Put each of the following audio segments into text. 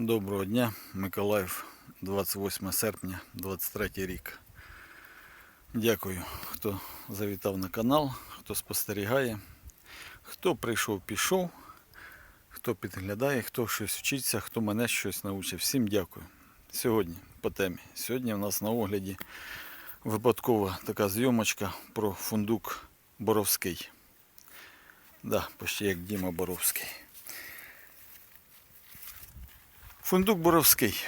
Доброго дня, Миколаїв, 28 серпня, 23 рік. Дякую, хто завітав на канал, хто спостерігає, хто прийшов, пішов, хто підглядає, хто щось вчиться, хто мене щось навчив. Всім дякую. Сьогодні по темі. Сьогодні у нас на огляді випадкова така зйомочка про фундук Боровський. Да, почти як Діма Боровський. Фундук Боровський.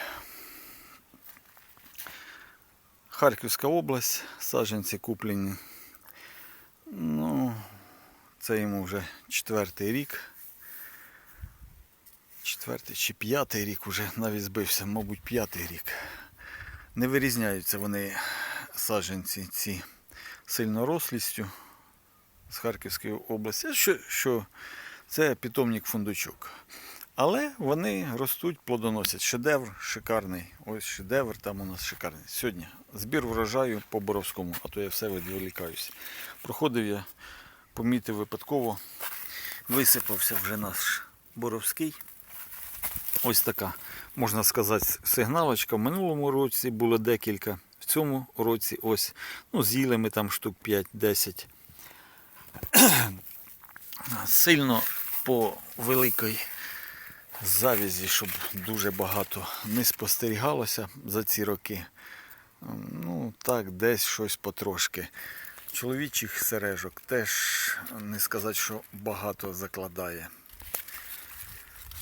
Харківська область, саджанці куплені. Ну, це йому вже четвертий рік. Четвертий чи п'ятий рік уже навіть збився, мабуть, п'ятий рік. Не вирізняються вони саджанці ці сильнорослістю з Харківської області, що, що це питомник фундучок. Але вони ростуть, плодоносять. Шедевр шикарний. Ось шедевр там у нас шикарний. Сьогодні збір врожаю по Боровському, а то я все відволікаюсь. Проходив я, помітив випадково, висипався вже наш Боровський. Ось така, можна сказати, сигналочка. В минулому році було декілька. В цьому році ось, ну, з'їли ми там штук 5-10. Сильно по великій завязі, щоб дуже багато не спостерігалося за ці роки. Ну, так, десь щось потрошки. Чоловічих сережок теж не сказати, що багато закладає.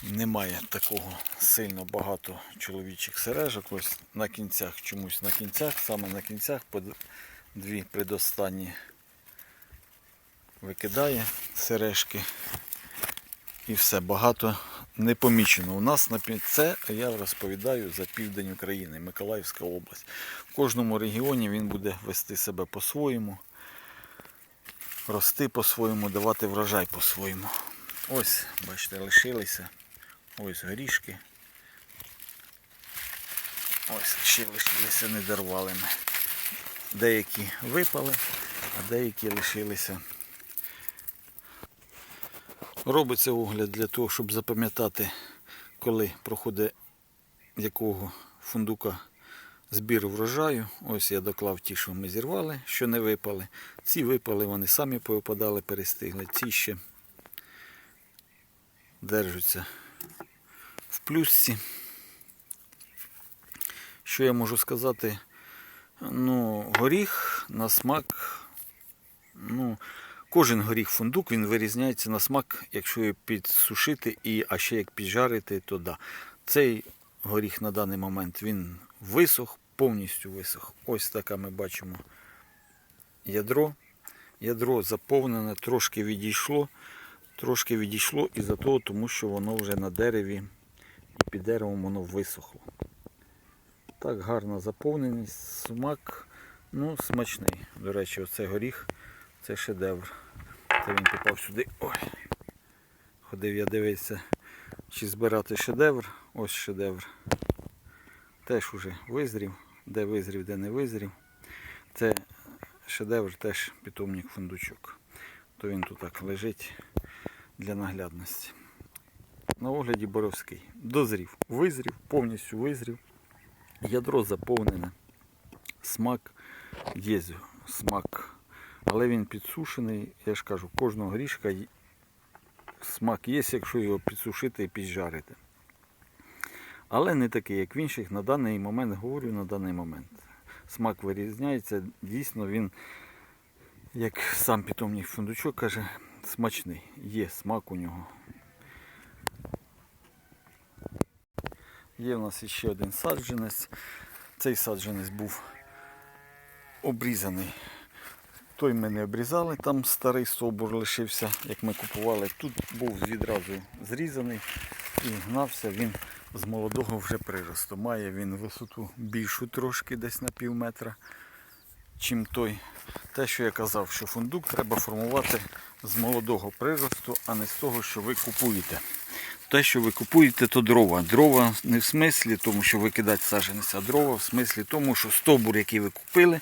Немає такого сильно багато чоловічих сережок. Ось на кінцях, чомусь на кінцях, саме на кінцях по дві предостанні викидає сережки. І все, багато не помічено. У нас на це я розповідаю за південь України, Миколаївська область. В кожному регіоні він буде вести себе по-своєму, рости по-своєму, давати врожай по-своєму. Ось, бачите, лишилися. Ось горішки. Ось ще лишилися, не дорвали ми. Деякі випали, а деякі лишилися. Робиться огляд для того, щоб запам'ятати, коли проходить якого фундука збір врожаю. Ось я доклав ті, що ми зірвали, що не випали. Ці випали, вони самі повипадали, перестигли. Ці ще держаться в плюсці. Що я можу сказати? Ну, горіх на смак. Ну, Кожен горіх фундук він вирізняється на смак, якщо його підсушити, і, а ще як піджарити, то да. Цей горіх на даний момент він висох, повністю висох. Ось таке ми бачимо ядро. Ядро заповнене, трошки відійшло. Трошки відійшло із-за того, тому що воно вже на дереві і під деревом воно висохло. Так, гарна заповненість, смак, ну, смачний. До речі, оцей горіх. Це шедевр. Це він попав сюди. Ой. Ходив я дивитися, чи збирати шедевр. Ось шедевр. Теж уже визрів. Де визрів, де не визрів. Це шедевр теж питомник фундучок. То він тут так лежить для наглядності. На огляді Боровський. Дозрів, визрів, повністю визрів. Ядро заповнене. Смак є смак але він підсушений, я ж кажу, кожного горішка смак є, якщо його підсушити і піджарити. Але не такий, як в інших, на даний момент, говорю на даний момент. Смак вирізняється, дійсно він, як сам питомник фундучок каже, смачний. Є смак у нього. Є в нас ще один саджанець. Цей саджанець був обрізаний той ми не обрізали, там старий собор лишився, як ми купували. Тут був відразу зрізаний і гнався він з молодого вже приросту. Має він висоту більшу трошки, десь на пів метра, чим той. Те, що я казав, що фундук треба формувати з молодого приросту, а не з того, що ви купуєте. Те, що ви купуєте, то дрова. Дрова не в смислі тому, що викидати саджанець, а дрова в смислі тому, що стовбур, який ви купили,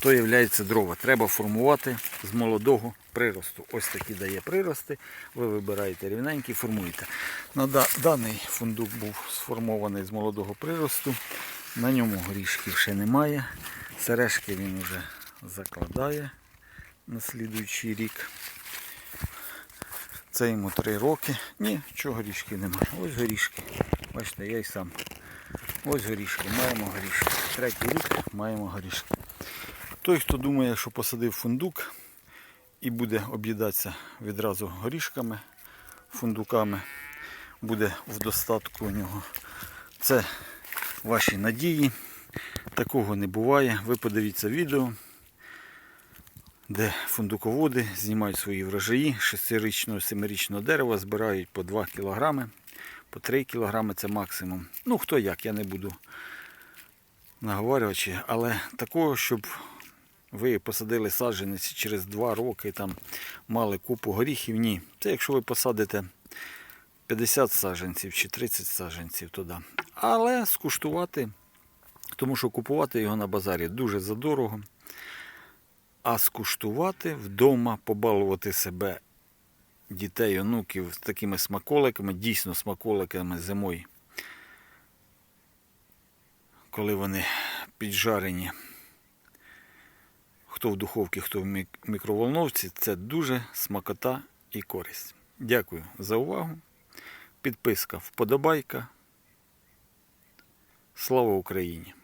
то є дрова. Треба формувати з молодого приросту. Ось такі дає прирости. Ви вибираєте рівненькі, формуєте. На даний фундук був сформований з молодого приросту. На ньому горішків ще немає. Сережки він вже закладає на слідуючий рік. Це йому три роки. Ні, чого горішків немає. Ось горішки. Бачите, я й сам. Ось горішки, маємо горішки. Третій рік маємо горішки. Той, хто думає, що посадив фундук і буде об'їдатися відразу горішками, фундуками, буде в достатку у нього. Це ваші надії. Такого не буває. Ви подивіться відео, де фундуководи знімають свої врожаї 6-річного, 7-річного дерева, збирають по 2 кілограми, по 3 кілограми це максимум. Ну, хто як, я не буду наговорювачі, але такого, щоб ви посадили саджанець через 2 роки там мали купу горіхів, ні. Це якщо ви посадите 50 саджанців чи 30 саджанців туди. Але скуштувати, тому що купувати його на базарі дуже задорого. А скуштувати вдома, побалувати себе, дітей, онуків з такими смаколиками, дійсно смаколиками зимою, коли вони піджарені, хто в духовці, хто в мікроволновці, це дуже смакота і користь. Дякую за увагу. Підписка, вподобайка. Слава Україні!